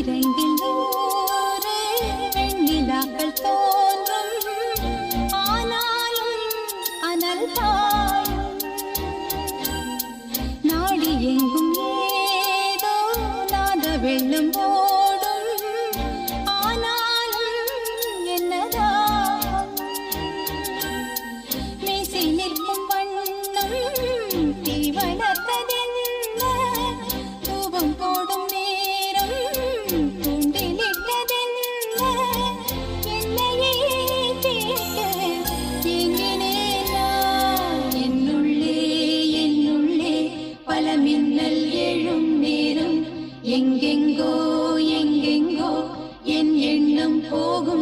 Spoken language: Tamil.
பன்னிரண்டில் வெண்ணிலாக்கள் தோன்றும். ஆனாலும் அனல் பாயும். நாடி எங்கும் ஏதோ நாத வெள்ளம் போ எங்கெங்கோ எங்கெங்கோ என் எண்ணம் போகும்